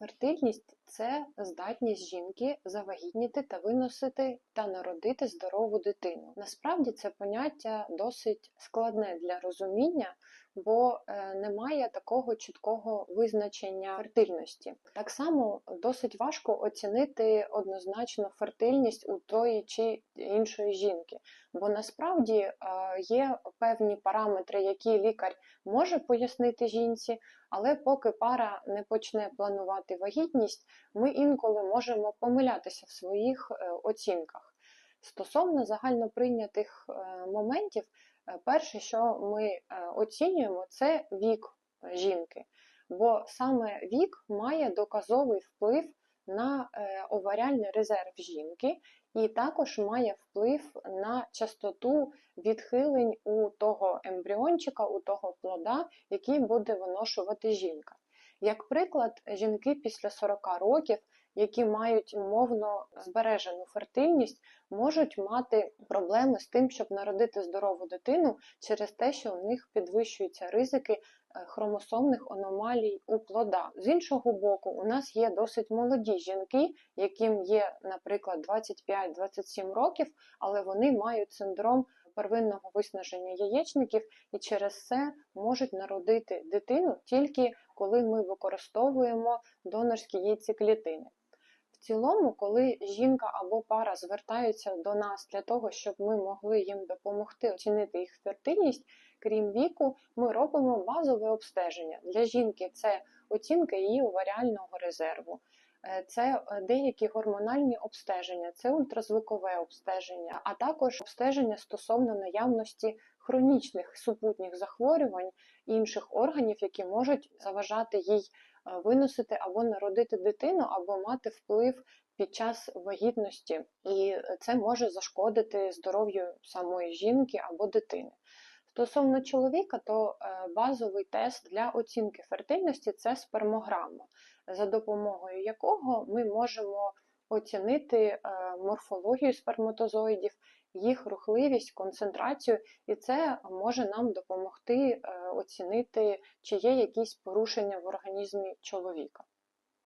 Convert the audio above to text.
Фертильність це здатність жінки завагітніти та виносити та народити здорову дитину. Насправді це поняття досить складне для розуміння, бо е, немає такого чіткого визначення фертильності. Так само досить важко оцінити однозначно фертильність у тої чи іншої жінки, бо насправді е, є певні параметри, які лікар може пояснити жінці, але поки пара не почне планувати вагітність, ми інколи можемо помилятися в своїх е, оцінках. Стосовно загальноприйнятих е, моментів, е, перше, що ми оцінюємо, це вік жінки, бо саме вік має доказовий вплив на е, оваріальний резерв жінки, і також має вплив на частоту відхилень у того ембріончика, у того плода, який буде виношувати жінка. Як приклад, жінки після 40 років, які мають умовно збережену фертильність, можуть мати проблеми з тим, щоб народити здорову дитину через те, що у них підвищуються ризики хромосомних аномалій у плода. З іншого боку, у нас є досить молоді жінки, яким є, наприклад, 25-27 років, але вони мають синдром первинного виснаження яєчників і через це можуть народити дитину тільки коли ми використовуємо донорські яйцеклітини. Цілому, коли жінка або пара звертаються до нас для того, щоб ми могли їм допомогти оцінити їх фертильність, крім віку, ми робимо базове обстеження. Для жінки це оцінка її оваріального резерву. Е, Це е, деякі гормональні обстеження, це ультразвукове обстеження, а також обстеження стосовно наявності хронічних супутніх захворювань інших органів, які можуть заважати їй виносити або народити дитину, або мати вплив під час вагітності, і це може зашкодити здоров'ю самої жінки або дитини. Стосовно чоловіка, то е, базовий тест для оцінки фертильності це спермограма, за допомогою якого ми можемо оцінити е, морфологію сперматозоїдів, їх рухливість, концентрацію, і це може нам допомогти е, оцінити, чи є якісь порушення в організмі чоловіка.